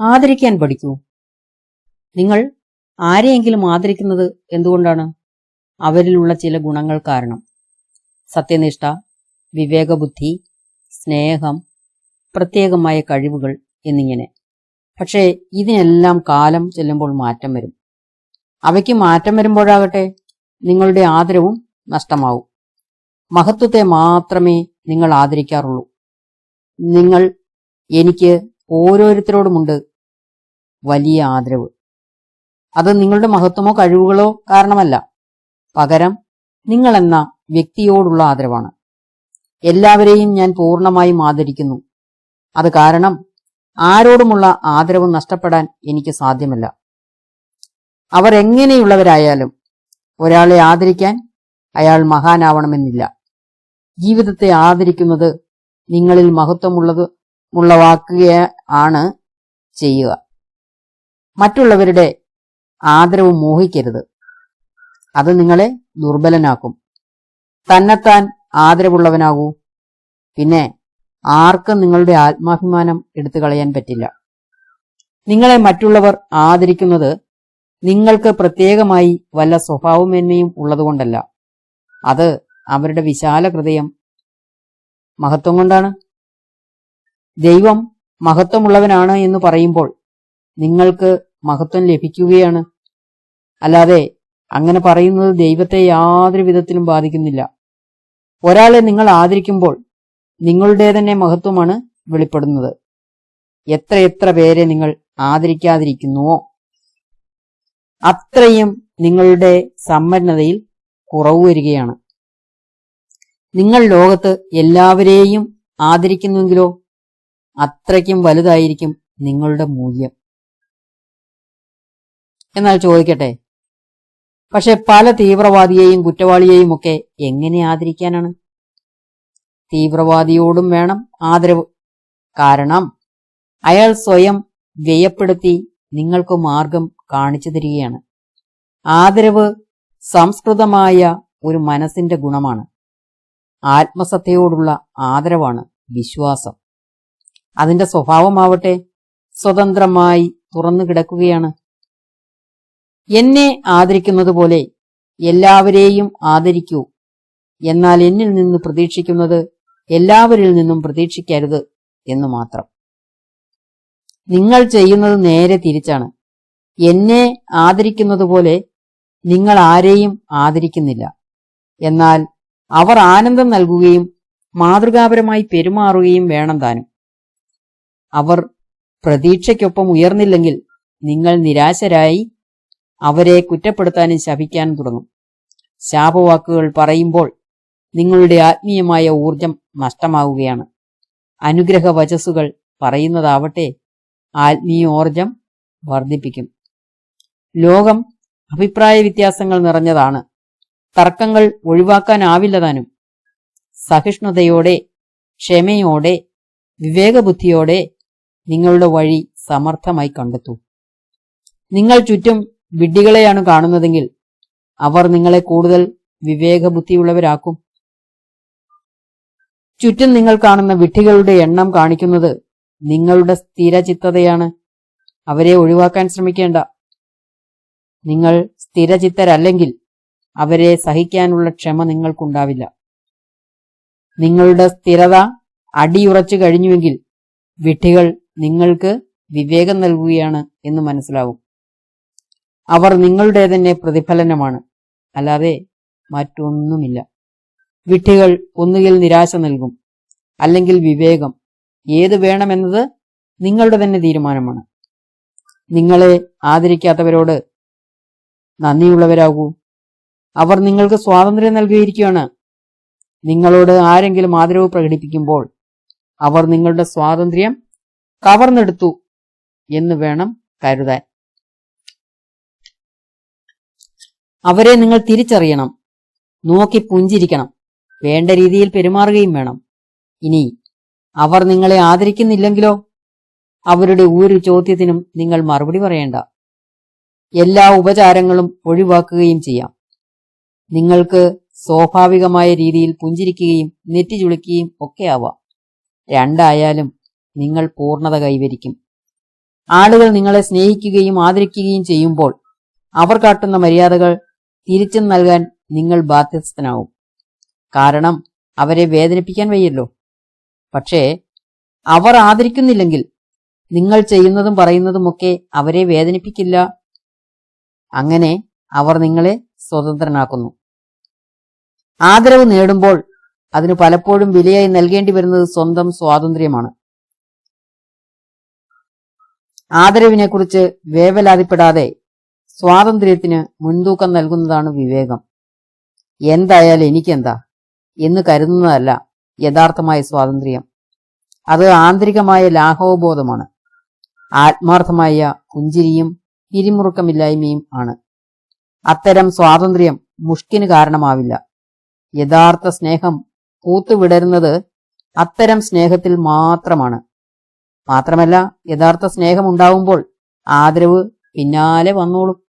ആദരിക്കാൻ പഠിക്കൂ നിങ്ങൾ ആരെയെങ്കിലും ആദരിക്കുന്നത് എന്തുകൊണ്ടാണ്? അവരിലുള്ള ചില ഗുണങ്ങൾ കാരണം. സത്യനിഷ്ഠ വിവേകബുദ്ധി സ്നേഹം പ്രത്യേകമായ കഴിവുകൾ എന്നിങ്ങനെ. പക്ഷേ ഇതിനെല്ലാം കാലം ചെല്ലുമ്പോൾ മാറ്റം വരും. അവയ്ക്ക് മാറ്റം വരുമ്പോഴാകട്ടെ നിങ്ങളുടെ ആദരവും നഷ്ടമാവും. മഹത്വത്തെ മാത്രമേ നിങ്ങൾ ആദരിക്കാറുള്ളൂ. നിങ്ങൾ എനിക്ക് ഓരോരുത്തരോടുമുണ്ട് വലിയ ആദരവ്. അത് നിങ്ങളുടെ മഹത്വമോ കഴിവുകളോ കാരണമല്ല. പകരം നിങ്ങളെന്ന വ്യക്തിയോടുള്ള ആദരവാണ്. എല്ലാവരെയും ഞാൻ പൂർണമായും ആദരിക്കുന്നു. അത് കാരണം ആരോടുമുള്ള ആദരവ് നഷ്ടപ്പെടാൻ എനിക്ക് സാധ്യമല്ല. അവർ എങ്ങനെയുള്ളവരായാലും ഒരാളെ ആദരിക്കാൻ അയാൾ മഹാനാവണമെന്നില്ല. ജീവിതത്തെ ആദരിക്കുന്നത് നിങ്ങളിൽ മഹത്വമുള്ളത് ഉള്ളവാക്കുക ആണ് ചെയ്യുക. മറ്റുള്ളവരുടെ ആദരവ് മോഹിക്കരുത്. അത് നിങ്ങളെ ദുർബലനാക്കും. തന്നെത്താൻ ആദരവുള്ളവനാകൂ. പിന്നെ ആർക്കും നിങ്ങളുടെ ആത്മാഭിമാനം എടുത്തു കളയാൻ പറ്റില്ല. നിങ്ങളെ മറ്റുള്ളവർ ആദരിക്കുന്നത് നിങ്ങൾക്ക് പ്രത്യേകമായി വല്ല സ്വഭാവമേന്മയും ഉള്ളതുകൊണ്ടല്ല. അത് അവരുടെ വിശാല ഹൃദയം മഹത്വം കൊണ്ടാണ്. ദൈവം മഹത്വമുള്ളവനാണ് എന്ന് പറയുമ്പോൾ നിങ്ങൾക്ക് മഹത്വം ലഭിക്കുകയാണ്. അല്ലാതെ അങ്ങനെ പറയുന്നത് ദൈവത്തെ യാതൊരു വിധത്തിലും ബാധിക്കുന്നില്ല. ഒരാളെ നിങ്ങൾ ആദരിക്കുമ്പോൾ നിങ്ങളുടെ തന്നെ മഹത്വമാണ് വെളിപ്പെടുന്നത്. എത്രയെത്ര പേരെ നിങ്ങൾ ആദരിക്കാതിരിക്കുന്നുവോ അത്രയും നിങ്ങളുടെ സമ്പന്നതയിൽ കുറവ് വരികയാണ്. നിങ്ങൾ ലോകത്ത് എല്ലാവരെയും ആദരിക്കുന്നുവെങ്കിലോ അത്രയ്ക്കും വലുതായിരിക്കും നിങ്ങളുടെ മൂല്യം. എന്നാൽ ചോദിക്കട്ടെ? പക്ഷെ പല തീവ്രവാദിയെയും കുറ്റവാളിയെയും ഒക്കെ എങ്ങനെ ആദരിക്കാനാണ്? തീവ്രവാദിയോടും വേണം ആദരവ്. കാരണം അയാൾ സ്വയം വ്യയപ്പെടുത്തി നിങ്ങൾക്ക് മാർഗം കാണിച്ചു തരികയാണ്. ആദരവ് സംസ്കൃതമായ ഒരു മനസ്സിന്റെ ഗുണമാണ്. ആത്മസത്തയോടുള്ള ആദരവാണ് വിശ്വാസം. അതിന്റെ സ്വഭാവമാവട്ടെ സ്വതന്ത്രമായി തുറന്നു കിടക്കുകയാണ്. എന്നെ ആദരിക്കുന്നത് പോലെ എല്ലാവരെയും ആദരിക്കൂ. എന്നാൽ എന്നിൽ നിന്ന് പ്രതീക്ഷിക്കുന്നത് എല്ലാവരിൽ നിന്നും പ്രതീക്ഷിക്കരുത് എന്ന് മാത്രം. നിങ്ങൾ ചെയ്യുന്നത് നേരെ തിരിച്ചാണ്. എന്നെ ആദരിക്കുന്നത് പോലെ നിങ്ങൾ ആരെയും ആദരിക്കുന്നില്ല. എന്നാൽ അവർ ആനന്ദം നൽകുകയും മാതൃകാപരമായി പെരുമാറുകയും വേണം താനും. അവർ പ്രതീക്ഷയ്ക്കൊപ്പം ഉയർന്നില്ലെങ്കിൽ നിങ്ങൾ നിരാശരായി അവരെ കുറ്റപ്പെടുത്താനും ശപിക്കാനും തുടങ്ങും. ശാപവാക്കുകൾ പറയുമ്പോൾ നിങ്ങളുടെ ആത്മീയമായ ഊർജം നഷ്ടമാവുകയാണ്. അനുഗ്രഹ വചസ്സുകൾ പറയുന്നതാവട്ടെ ആത്മീയോർജം വർദ്ധിപ്പിക്കും. ലോകം അഭിപ്രായ വ്യത്യാസങ്ങൾ നിറഞ്ഞതാണ്. തർക്കങ്ങൾ ഒഴിവാക്കാനാവില്ലതാനും സഹിഷ്ണുതയോടെ ക്ഷമയോടെ വിവേകബുദ്ധിയോടെ നിങ്ങളുടെ വഴി സമർത്ഥമായി കണ്ടെത്തൂ. നിങ്ങൾ ചുറ്റും വിഡ്ഢികളെയാണ് കാണുന്നതെങ്കിൽ അവർ നിങ്ങളെ കൂടുതൽ വിവേകബുദ്ധിയുള്ളവരാക്കും. ചുറ്റും നിങ്ങൾ കാണുന്ന വിഡ്ഢികളുടെ എണ്ണം കാണിക്കുന്നത് നിങ്ങളുടെ സ്ഥിരചിത്തതയാണ്. അവരെ ഒഴിവാക്കാൻ ശ്രമിക്കേണ്ട. നിങ്ങൾ സ്ഥിരചിത്തരല്ലെങ്കിൽ അവരെ സഹിക്കാനുള്ള ക്ഷമ നിങ്ങൾക്കുണ്ടാവില്ല. നിങ്ങളുടെ സ്ഥിരത അടിയുറച്ചു കഴിഞ്ഞുവെങ്കിൽ വിഡ്ഢികൾ നിങ്ങൾക്ക് വിവേകം നൽകുകയാണ് എന്ന് മനസ്സിലാവും. അവർ നിങ്ങളുടെ തന്നെ പ്രതിഫലനമാണ്. അല്ലാതെ മറ്റൊന്നുമില്ല. വിട്ടികൾ ഒന്നുകിൽ നിരാശ നൽകും അല്ലെങ്കിൽ വിവേകം. ഏത് വേണമെന്നത് നിങ്ങളുടെ തന്നെ തീരുമാനമാണ്. നിങ്ങളെ ആദരിക്കാത്തവരോട് നന്ദിയുള്ളവരാകൂ. അവർ നിങ്ങൾക്ക് സ്വാതന്ത്ര്യം നൽകിയിരിക്കുകയാണ്. നിങ്ങളോട് ആരെങ്കിലും ആദരവ് പ്രകടിപ്പിക്കുമ്പോൾ അവർ നിങ്ങളുടെ സ്വാതന്ത്ര്യം കവർന്നെടുത്തു എന്ന് വേണം കരുതാൻ. അവരെ നിങ്ങൾ തിരിച്ചറിയണം. നോക്കി പുഞ്ചിരിക്കണം. വേണ്ട രീതിയിൽ പെരുമാറുകയും വേണം. ഇനി അവർ നിങ്ങളെ ആദരിക്കുന്നില്ലെങ്കിലോ? അവരുടെ ഒരു ചോദ്യത്തിനും നിങ്ങൾ മറുപടി പറയേണ്ട. എല്ലാ ഉപചാരങ്ങളും ഒഴിവാക്കുകയും ചെയ്യാം. നിങ്ങൾക്ക് സ്വാഭാവികമായ രീതിയിൽ പുഞ്ചിരിക്കുകയും നെറ്റി ചുളിക്കുകയും ഒക്കെ ആവാം. രണ്ടായാലും നിങ്ങൾ പൂർണത കൈവരിക്കും. ആളുകൾ നിങ്ങളെ സ്നേഹിക്കുകയും ആദരിക്കുകയും ചെയ്യുമ്പോൾ അവർ കാട്ടുന്ന മര്യാദകൾ തിരിച്ചും നൽകാൻ നിങ്ങൾ ബാധ്യസ്ഥനാവും. കാരണം അവരെ വേദനിപ്പിക്കാൻ വയ്യല്ലോ. പക്ഷേ അവർ ആദരിക്കുന്നില്ലെങ്കിൽ നിങ്ങൾ ചെയ്യുന്നതും പറയുന്നതുമൊക്കെ അവരെ വേദനിപ്പിക്കില്ല. അങ്ങനെ അവർ നിങ്ങളെ സ്വതന്ത്രനാക്കുന്നു. ആദരവ് നേടുമ്പോൾ അതിന് പലപ്പോഴും വിലയായി നൽകേണ്ടി വരുന്നത് സ്വന്തം സ്വാതന്ത്ര്യമാണ്. ആദരവിനെക്കുറിച്ച് വേവലാതിപ്പെടാതെ സ്വാതന്ത്ര്യത്തിന് മുൻതൂക്കം നൽകുന്നതാണ് വിവേകം. എന്തായാലും എനിക്കെന്താ? എന്ന് കരുതുന്നതല്ല യഥാർത്ഥമായ സ്വാതന്ത്ര്യം. അത് ആന്തരികമായ ലാഘവബോധമാണ്. ആത്മാർത്ഥമായ പുഞ്ചിരിയും പിരിമുറുക്കമില്ലായ്മയും ആണ്. അത്തരം സ്വാതന്ത്ര്യം മുഷ്കിന് കാരണമാവില്ല. യഥാർത്ഥ സ്നേഹം പൂത്തുവിടരുന്നത് അത്തരം സ്നേഹത്തിൽ മാത്രമാണ്. മാത്രമല്ല യഥാർത്ഥ സ്നേഹം ഉണ്ടാവുമ്പോൾ ആദരവ് പിന്നാലെ വന്നോളും.